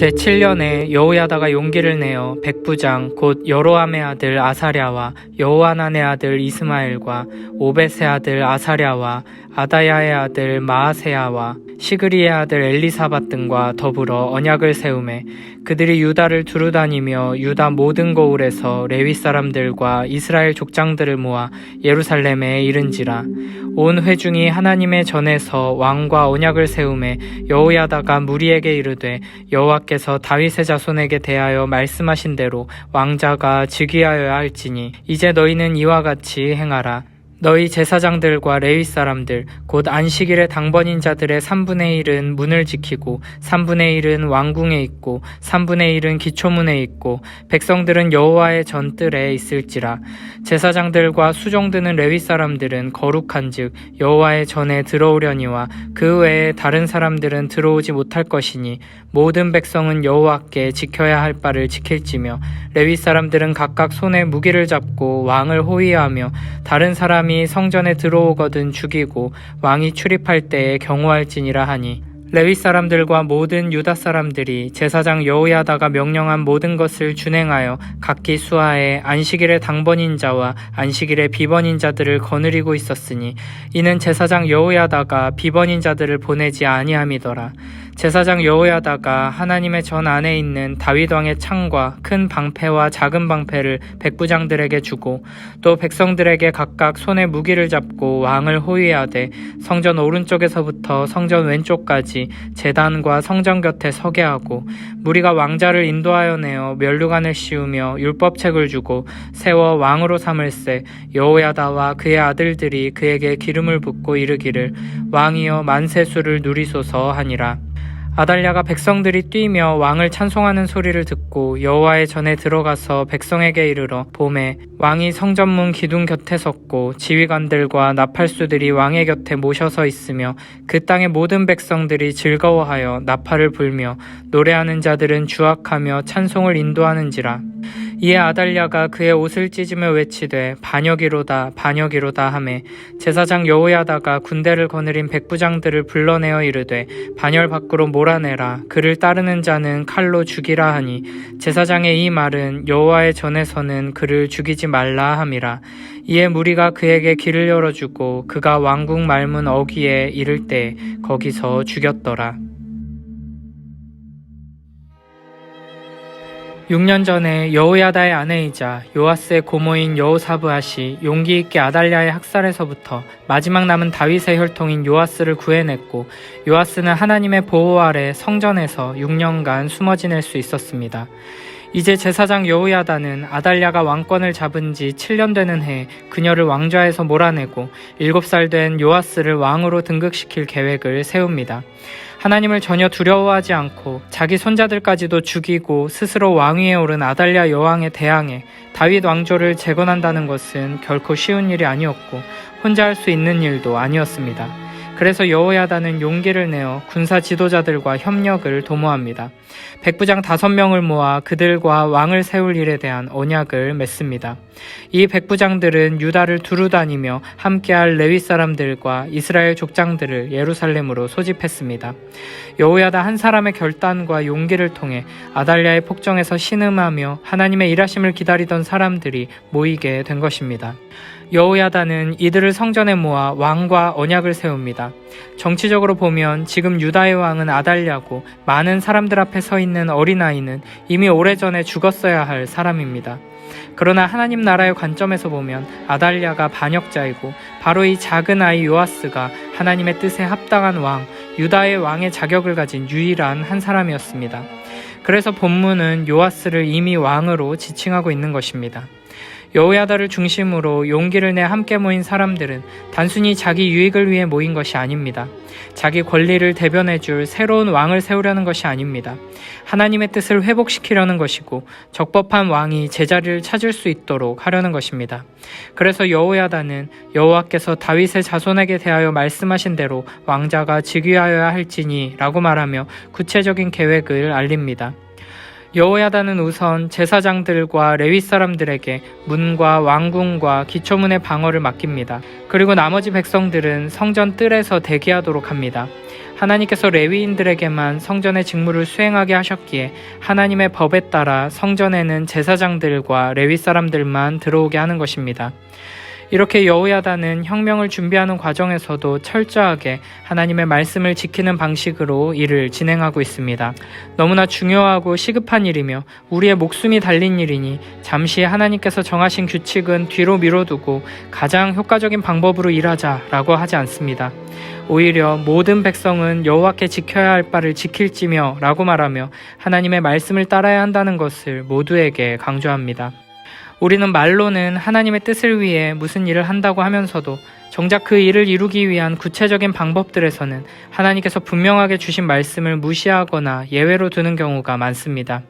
제7년에 여호야다가 용기를 내어 백부장 곧 여로함의 아들 아사랴와 여호하난의 아들 이스마엘과 오벳의 아들 아사랴와 아다야의 아들 마아세야와 시그리의 아들 엘리사밧 등과 더불어 언약을 세우매 그들이 유다를 두루 다니며 유다 모든 거울에서 레위 사람들과 이스라엘 족장들을 모아 예루살렘에 이른지라. 온 회중이 하나님의 전에서 왕과 언약을 세우매 여호야다가 무리에게 이르되 여호와께서 다윗의 자손에게 대하여 말씀하신 대로 왕자가 즉위하여야 할지니 이제 너희는 이와 같이 행하라 너희 제사장들과 레위 사람들 곧 안식일의 당번인 자들의 3분의 1은 문을 지키고 3분의 1은 왕궁에 있고 3분의 1은 기초문에 있고 백성들은 여호와의 전뜰에 있을지라. 제사장들과 수종드는 레위 사람들은 거룩한즉 여호와의 전에 들어오려니와 그 외에 다른 사람들은 들어오지 못할 것이니 모든 백성은 여호와께 지켜야 할 바를 지킬지며 레위 사람들은 각각 손에 무기를 잡고 왕을 호위하며 다른 사람이 성전에 들어오거든 죽이고 왕이 출입할 때에 경호할지니라 하니 레위 사람들과 모든 유다 사람들이 제사장 여호야다가 명령한 모든 것을 준행하여 각기 수하에 안식일의 당번인 자와 안식일의 비번인 자들을 거느리고 있었으니 이는 제사장 여호야다가 비번인 자들을 보내지 아니함이더라 제사장 여호야다가 하나님의 전 안에 있는 다윗 왕의 창과 큰 방패와 작은 방패를 백부장들에게 주고 또 백성들에게 각각 손에 무기를 잡고 왕을 호위하되 성전 오른쪽에서부터 성전 왼쪽까지 제단과 성전 곁에 서게 하고 무리가 왕자를 인도하여 내어 멸류관을 씌우며 율법책을 주고 세워 왕으로 삼을세 여호야다와 그의 아들들이 그에게 기름을 붓고 이르기를 왕이여 만세수를 누리소서 하니라 아달랴가 백성들이 뛰며 왕을 찬송하는 소리를 듣고 여호와의 전에 들어가서 백성에게 이르러 봄에 왕이 성전문 기둥 곁에 섰고 지휘관들과 나팔수들이 왕의 곁에 모셔서 있으며 그 땅의 모든 백성들이 즐거워하여 나팔을 불며 노래하는 자들은 주악하며 찬송을 인도하는지라 이에 아달랴가 그의 옷을 찢으며 외치되 반역이로다 반역이로다 하매 제사장 여호야다가 군대를 거느린 백부장들을 불러내어 이르되 반열 밖으로 몰아내라. 그를 따르는 자는 칼로 죽이라 하니 제사장의 이 말은 여호와의 전에서는 그를 죽이지 말라 함이라. 이에 무리가 그에게 길을 열어주고 그가 왕궁 말문 어귀에 이를 때 거기서 죽였더라 6년 전에 여호야다의 아내이자 요아스의 고모인 여호사브앗이 용기 있게 아달랴의 학살에서부터 마지막 남은 다윗의 혈통인 요아스를 구해냈고 요아스는 하나님의 보호 아래 성전에서 6년간 숨어 지낼 수 있었습니다. 이제 제사장 여호야다는 아달랴가 왕권을 잡은 지 7년 되는 해에 그녀를 왕좌에서 몰아내고 7살 된 요아스를 왕으로 등극시킬 계획을 세웁니다. 하나님을 전혀 두려워하지 않고 자기 손자들까지도 죽이고 스스로 왕위에 오른 아달랴 여왕에 대항해 다윗 왕조를 재건한다는 것은 결코 쉬운 일이 아니었고 혼자 할 수 있는 일도 아니었습니다. 그래서 여호야다는 용기를 내어 군사 지도자들과 협력을 도모합니다. 백부장 다섯 명을 모아 그들과 왕을 세울 일에 대한 언약을 맺습니다. 이 백부장들은 유다를 두루 다니며 함께할 레위 사람들과 이스라엘 족장들을 예루살렘으로 소집했습니다. 여호야다 한 사람의 결단과 용기를 통해 아달랴의 폭정에서 신음하며 하나님의 일하심을 기다리던 사람들이 모이게 된 것입니다. 여호야다는 이들을 성전에 모아 왕과 언약을 세웁니다. 정치적으로 보면 지금 유다의 왕은 아달랴고 많은 사람들 앞에 서 있는 어린아이는 이미 오래전에 죽었어야 할 사람입니다. 그러나 하나님 나라의 관점에서 보면 아달랴가 반역자이고 바로 이 작은 아이 요아스가 하나님의 뜻에 합당한 왕, 유다의 왕의 자격을 가진 유일한 한 사람이었습니다. 그래서 본문은 요아스를 이미 왕으로 지칭하고 있는 것입니다. 여호야다를 중심으로 용기를 내 함께 모인 사람들은 단순히 자기 유익을 위해 모인 것이 아닙니다. 자기 권리를 대변해 줄 새로운 왕을 세우려는 것이 아닙니다. 하나님의 뜻을 회복시키려는 것이고 적법한 왕이 제자리를 찾을 수 있도록 하려는 것입니다. 그래서 여호야다는 여호와께서 다윗의 자손에게 대하여 말씀하신 대로 왕자가 즉위하여야 할지니라고 말하며 구체적인 계획을 알립니다. 여호야다는 우선 제사장들과 레위 사람들에게 문과 왕궁과 기초문의 방어를 맡깁니다. 그리고 나머지 백성들은 성전 뜰에서 대기하도록 합니다. 하나님께서 레위인들에게만 성전의 직무를 수행하게 하셨기에 하나님의 법에 따라 성전에는 제사장들과 레위 사람들만 들어오게 하는 것입니다. 이렇게 여호야다는 혁명을 준비하는 과정에서도 철저하게 하나님의 말씀을 지키는 방식으로 일을 진행하고 있습니다. 너무나 중요하고 시급한 일이며 우리의 목숨이 달린 일이니 잠시 하나님께서 정하신 규칙은 뒤로 미뤄두고 가장 효과적인 방법으로 일하자라고 하지 않습니다. 오히려 모든 백성은 여호와께 지켜야 할 바를 지킬지며라고 말하며 하나님의 말씀을 따라야 한다는 것을 모두에게 강조합니다. 우리는 말로는 하나님의 뜻을 위해 무슨 일을 한다고 하면서도 정작 그 일을 이루기 위한 구체적인 방법들에서는 하나님께서 분명하게 주신 말씀을 무시하거나 예외로 두는 경우가 많습니다.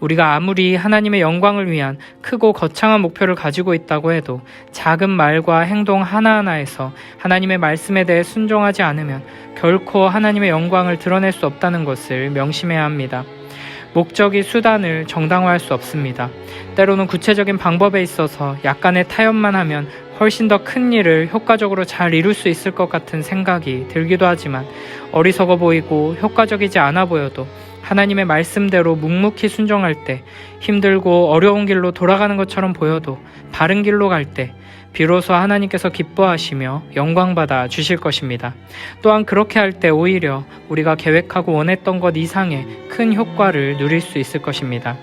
우리가 아무리 하나님의 영광을 위한 크고 거창한 목표를 가지고 있다고 해도 작은 말과 행동 하나하나에서 하나님의 말씀에 대해 순종하지 않으면 결코 하나님의 영광을 드러낼 수 없다는 것을 명심해야 합니다. 목적이 수단을 정당화할 수 없습니다. 때로는 구체적인 방법에 있어서 약간의 타협만 하면 훨씬 더 큰 일을 효과적으로 잘 이룰 수 있을 것 같은 생각이 들기도 하지만 어리석어 보이고 효과적이지 않아 보여도 하나님의 말씀대로 묵묵히 순종할 때 힘들고 어려운 길로 돌아가는 것처럼 보여도 바른 길로 갈 때 비로소 하나님께서 기뻐하시며 영광받아 주실 것입니다. 또한 그렇게 할 때 오히려 우리가 계획하고 원했던 것 이상의 큰 효과를 누릴 수 있을 것입니다.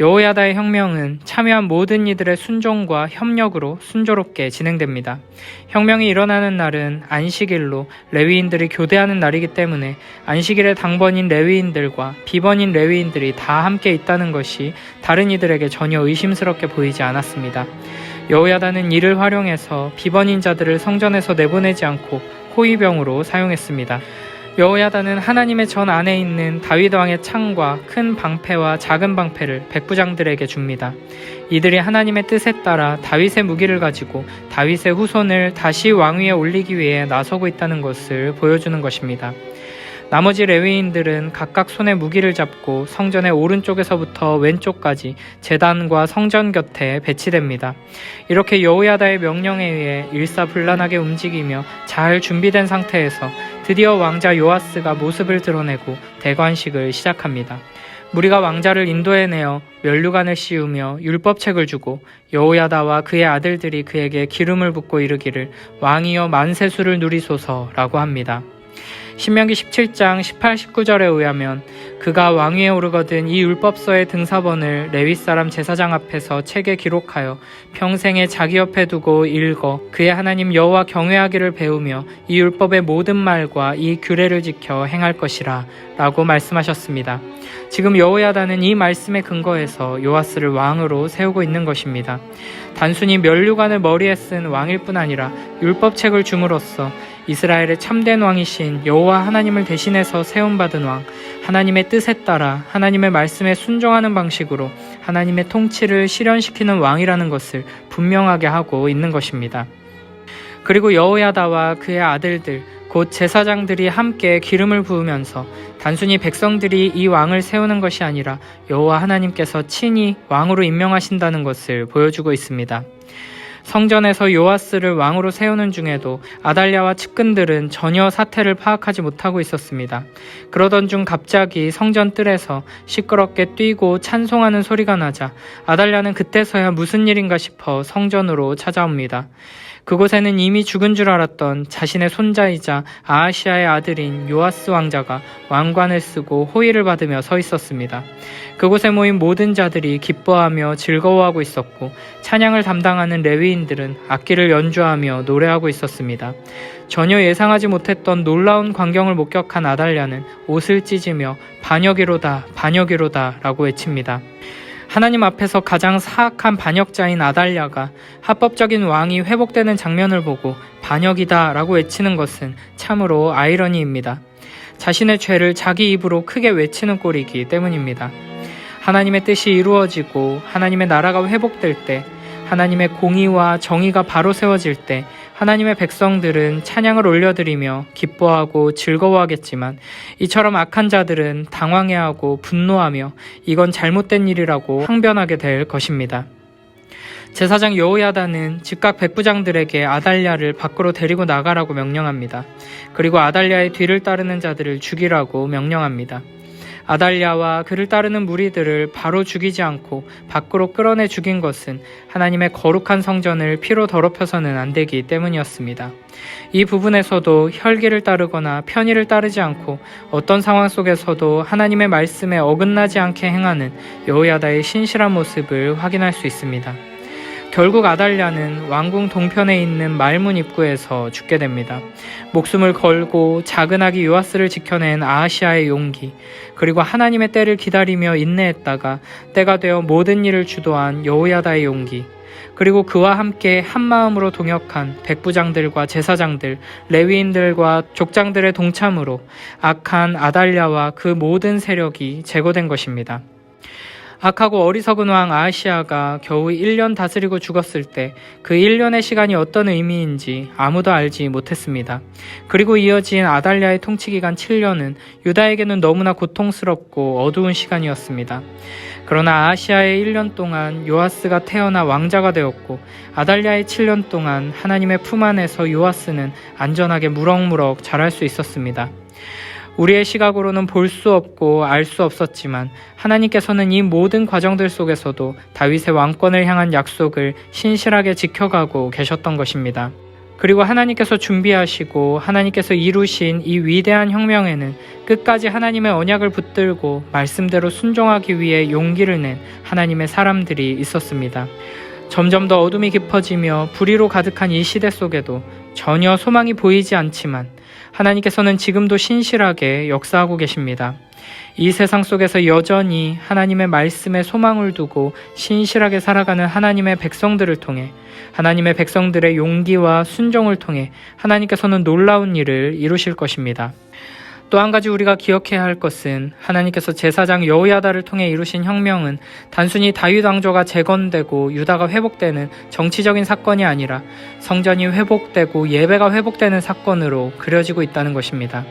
여호야다의 혁명은 참여한 모든 이들의 순종과 협력으로 순조롭게 진행됩니다. 혁명이 일어나는 날은 안식일로 레위인들이 교대하는 날이기 때문에 안식일의 당번인 레위인들과 비번인 레위인들이 다 함께 있다는 것이 다른 이들에게 전혀 의심스럽게 보이지 않았습니다. 여호야다는 이를 활용해서 비번인 자들을 성전에서 내보내지 않고 호위병으로 사용했습니다. 여호야다는 하나님의 전 안에 있는 다윗 왕의 창과 큰 방패와 작은 방패를 백부장들에게 줍니다. 이들이 하나님의 뜻에 따라 다윗의 무기를 가지고 다윗의 후손을 다시 왕위에 올리기 위해 나서고 있다는 것을 보여주는 것입니다. 나머지 레위인들은 각각 손에 무기를 잡고 성전의 오른쪽에서부터 왼쪽까지 재단과 성전 곁에 배치됩니다. 이렇게 여호야다의 명령에 의해 일사불란하게 움직이며 잘 준비된 상태에서 드디어 왕자 요아스가 모습을 드러내고 대관식을 시작합니다. 무리가 왕자를 인도해내어 면류관을 씌우며 율법책을 주고 여호야다와 그의 아들들이 그에게 기름을 붓고 이르기를 왕이여 만세수를 누리소서라고 합니다. 신명기 17장 18, 19절에 의하면 그가 왕위에 오르거든 이 율법서의 등사본을 레위 사람 제사장 앞에서 책에 기록하여 평생에 자기 옆에 두고 읽어 그의 하나님 여호와 경외하기를 배우며 이 율법의 모든 말과 이 규례를 지켜 행할 것이라 라고 말씀하셨습니다. 지금 여호야다는 이 말씀에 근거해서 요아스를 왕으로 세우고 있는 것입니다. 단순히 면류관을 머리에 쓴 왕일 뿐 아니라 율법책을 줌으로써 이스라엘의 참된 왕이신 여호와 하나님을 대신해서 세움받은 왕, 하나님의 뜻에 따라 하나님의 말씀에 순종하는 방식으로 하나님의 통치를 실현시키는 왕이라는 것을 분명하게 하고 있는 것입니다. 그리고 여호야다와 그의 아들들, 곧 제사장들이 함께 기름을 부으면서 단순히 백성들이 이 왕을 세우는 것이 아니라 여호와 하나님께서 친히 왕으로 임명하신다는 것을 보여주고 있습니다. 성전에서 요아스를 왕으로 세우는 중에도 아달랴와 측근들은 전혀 사태를 파악하지 못하고 있었습니다. 그러던 중 갑자기 성전 뜰에서 시끄럽게 뛰고 찬송하는 소리가 나자 아달랴는 그때서야 무슨 일인가 싶어 성전으로 찾아옵니다. 그곳에는 이미 죽은 줄 알았던 자신의 손자이자 아하시아의 아들인 요아스 왕자가 왕관을 쓰고 호의를 받으며 서 있었습니다. 그곳에 모인 모든 자들이 기뻐하며 즐거워하고 있었고 찬양을 담당하는 레위인들은 악기를 연주하며 노래하고 있었습니다. 전혀 예상하지 못했던 놀라운 광경을 목격한 아달랴는 옷을 찢으며 반역이로다 반역이로다 라고 외칩니다. 하나님 앞에서 가장 사악한 반역자인 아달랴가 합법적인 왕이 회복되는 장면을 보고 반역이다 라고 외치는 것은 참으로 아이러니입니다. 자신의 죄를 자기 입으로 크게 외치는 꼴이기 때문입니다. 하나님의 뜻이 이루어지고 하나님의 나라가 회복될 때 하나님의 공의와 정의가 바로 세워질 때 하나님의 백성들은 찬양을 올려드리며 기뻐하고 즐거워하겠지만 이처럼 악한 자들은 당황해하고 분노하며 이건 잘못된 일이라고 항변하게 될 것입니다. 제사장 여호야다는 즉각 백부장들에게 아달랴를 밖으로 데리고 나가라고 명령합니다. 그리고 아달랴의 뒤를 따르는 자들을 죽이라고 명령합니다. 아달랴와 그를 따르는 무리들을 바로 죽이지 않고 밖으로 끌어내 죽인 것은 하나님의 거룩한 성전을 피로 더럽혀서는 안 되기 때문이었습니다. 이 부분에서도 혈기를 따르거나 편의를 따르지 않고 어떤 상황 속에서도 하나님의 말씀에 어긋나지 않게 행하는 여호야다의 신실한 모습을 확인할 수 있습니다. 결국 아달랴는 왕궁 동편에 있는 말문 입구에서 죽게 됩니다. 목숨을 걸고 작은 아기 요아스를 지켜낸 아하시아의 용기, 그리고 하나님의 때를 기다리며 인내했다가 때가 되어 모든 일을 주도한 여호야다의 용기, 그리고 그와 함께 한 마음으로 동역한 백부장들과 제사장들, 레위인들과 족장들의 동참으로 악한 아달랴와 그 모든 세력이 제거된 것입니다. 악하고 어리석은 왕 아시아가 겨우 1년 다스리고 죽었을 때 그 1년의 시간이 어떤 의미인지 아무도 알지 못했습니다. 그리고 이어진 아달랴의 통치 기간 7년은 유다에게는 너무나 고통스럽고 어두운 시간이었습니다. 그러나 아시아의 1년 동안 요아스가 태어나 왕자가 되었고 아달랴의 7년 동안 하나님의 품 안에서 요아스는 안전하게 무럭무럭 자랄 수 있었습니다. 우리의 시각으로는 볼 수 없고 알 수 없었지만 하나님께서는 이 모든 과정들 속에서도 다윗의 왕권을 향한 약속을 신실하게 지켜가고 계셨던 것입니다. 그리고 하나님께서 준비하시고 하나님께서 이루신 이 위대한 혁명에는 끝까지 하나님의 언약을 붙들고 말씀대로 순종하기 위해 용기를 낸 하나님의 사람들이 있었습니다. 점점 더 어둠이 깊어지며 불의로 가득한 이 시대 속에도 전혀 소망이 보이지 않지만 하나님께서는 지금도 신실하게 역사하고 계십니다. 이 세상 속에서 여전히 하나님의 말씀에 소망을 두고 신실하게 살아가는 하나님의 백성들을 통해 하나님의 백성들의 용기와 순종을 통해 하나님께서는 놀라운 일을 이루실 것입니다. 또 한 가지 우리가 기억해야 할 것은 하나님께서 제사장 여호야다를 통해 이루신 혁명은 단순히 다윗 왕조가 재건되고 유다가 회복되는 정치적인 사건이 아니라 성전이 회복되고 예배가 회복되는 사건으로 그려지고 있다는 것입니다.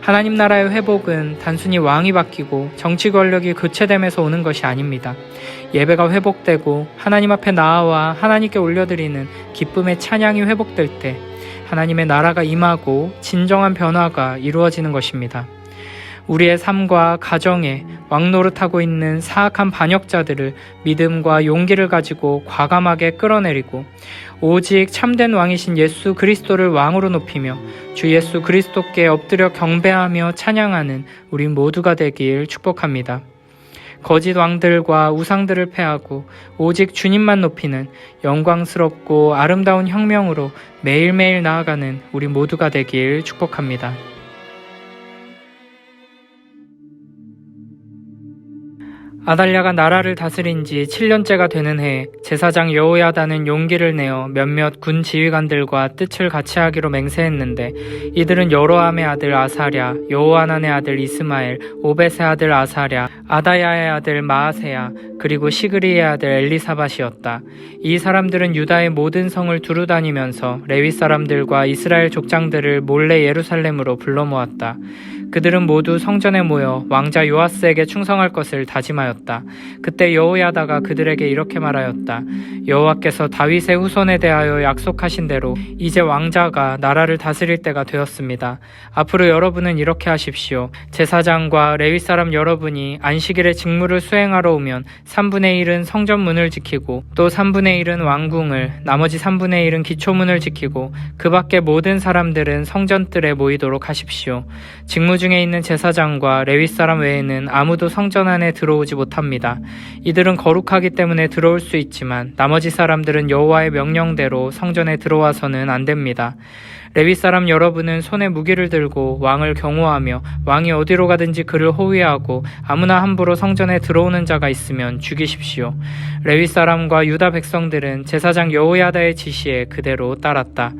하나님 나라의 회복은 단순히 왕이 바뀌고 정치 권력이 교체됨에서 오는 것이 아닙니다. 예배가 회복되고 하나님 앞에 나아와 하나님께 올려드리는 기쁨의 찬양이 회복될 때 하나님의 나라가 임하고 진정한 변화가 이루어지는 것입니다. 우리의 삶과 가정에 왕노릇하고 있는 사악한 반역자들을 믿음과 용기를 가지고 과감하게 끌어내리고 오직 참된 왕이신 예수 그리스도를 왕으로 높이며 주 예수 그리스도께 엎드려 경배하며 찬양하는 우리 모두가 되길 축복합니다. 거짓 왕들과 우상들을 패하고 오직 주님만 높이는 영광스럽고 아름다운 혁명으로 매일매일 나아가는 우리 모두가 되길 축복합니다. 아달랴가 나라를 다스린 지 7년째가 되는 해 제사장 여호야다는 용기를 내어 몇몇 군 지휘관들과 뜻을 같이 하기로 맹세했는데 이들은 여로함의 아들 아사랴, 여호하난의 아들 이스마엘, 오벳의 아들 아사랴, 아다야의 아들 마아세야, 그리고 시그리의 아들 엘리사밭이었다. 이 사람들은 유다의 모든 성을 두루 다니면서 레위 사람들과 이스라엘 족장들을 몰래 예루살렘으로 불러 모았다. 그들은 모두 성전에 모여 왕자 요아스에게 충성할 것을 다짐하였다. 그때 여호야다가 그들에게 이렇게 말하였다. 여호와께서 다윗의 후손에 대하여 약속하신 대로 이제 왕자가 나라를 다스릴 때가 되었습니다. 앞으로 여러분은 이렇게 하십시오. 제사장과 레위 사람 여러분이 안식일에 직무를 수행하러 오면 3분의 1은 성전 문을 지키고 또 3분의 1은 왕궁을 나머지 3분의 1은 기초문을 지키고 그 밖에 모든 사람들은 성전 뜰에 모이도록 하십시오. 직무 중에 있는 제사장과 레위 사람 외에는 아무도 성전 안에 들어오지 못합니다. 이들은 거룩하기 때문에 들어올 수 있지만 나머지 사람들은 여호와의 명령대로 성전에 들어와서는 안 됩니다. 레위 사람 여러분은 손에 무기를 들고 왕을 경호하며 왕이 어디로 가든지 그를 호위하고 아무나 함부로 성전에 들어오는 자가 있으면 죽이십시오. 레위 사람과 유다 백성들은 제사장 여호야다의 지시에 그대로 따랐다.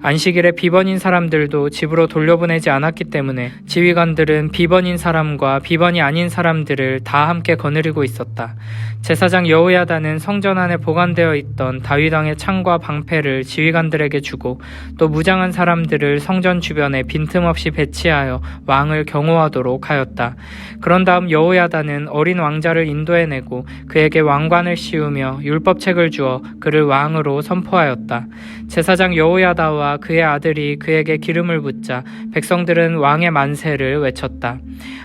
안식일에 비번인 사람들도 집으로 돌려보내지 않았기 때문에 지휘관들은 비번인 사람과 비번이 아닌 사람들을 다 함께 거느리고 있었다. 제사장 여호야다는 성전 안에 보관되어 있던 다윗 왕의 창과 방패를 지휘관들에게 주고 또 무장한 사람들을 성전 주변에 빈틈없이 배치하여 왕을 경호하도록 하였다. 그런 다음 여호야다는 어린 왕자를 인도해내고 그에게 왕관을 씌우며 율법책을 주어 그를 왕으로 선포하였다. 제사장 여호야다와 그의 아들이 그에게 기름을 붓자 백성들은 왕의 만세를 외쳤다.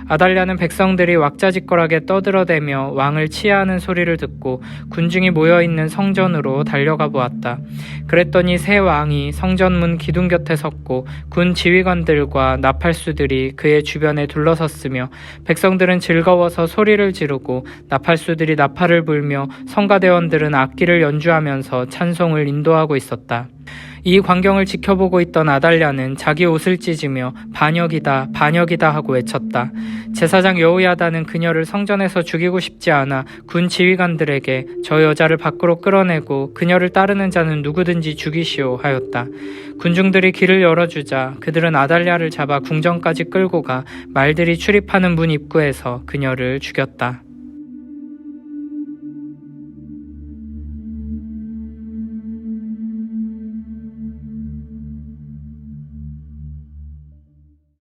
아달랴는 백성들이 왁자지껄하게 떠들어대며 왕을 치하하는 소리를 듣고 군중이 모여 있는 성전으로 달려가 보았다. 그랬더니 새 왕이 성전문 기둥 곁에 섰고 군 지휘관들과 나팔수들이 그의 주변에 둘러섰으며 백성들은 즐거워서 소리를 지르고 나팔수들이 나팔을 불며 성가대원들은 악기를 연주하면서 찬송을 인도하고 있었다. 이 광경을 지켜보고 있던 아달랴는 자기 옷을 찢으며 반역이다 반역이다 하고 외쳤다. 제사장 여우야다는 그녀를 성전에서 죽이고 싶지 않아 군 지휘관들에게 저 여자를 밖으로 끌어내고 그녀를 따르는 자는 누구든지 죽이시오 하였다. 군중들이 길을 열어주자 그들은 아달랴를 잡아 궁전까지 끌고 가 말들이 출입하는 문 입구에서 그녀를 죽였다.